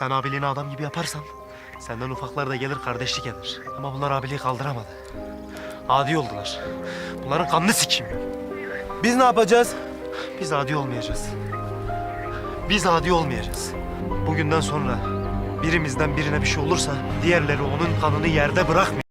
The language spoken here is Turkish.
Sen abiliğini adam gibi yaparsan senden ufaklar da gelir kardeşlik eder. Ama bunlar abiliği kaldıramadı. Adi oldular. Bunların kanını sikeyim. Biz ne yapacağız? Biz adi olmayacağız. Biz adi olmayacağız. Bugünden sonra birimizden birine bir şey olursa diğerleri onun kanını yerde bırakmıyor.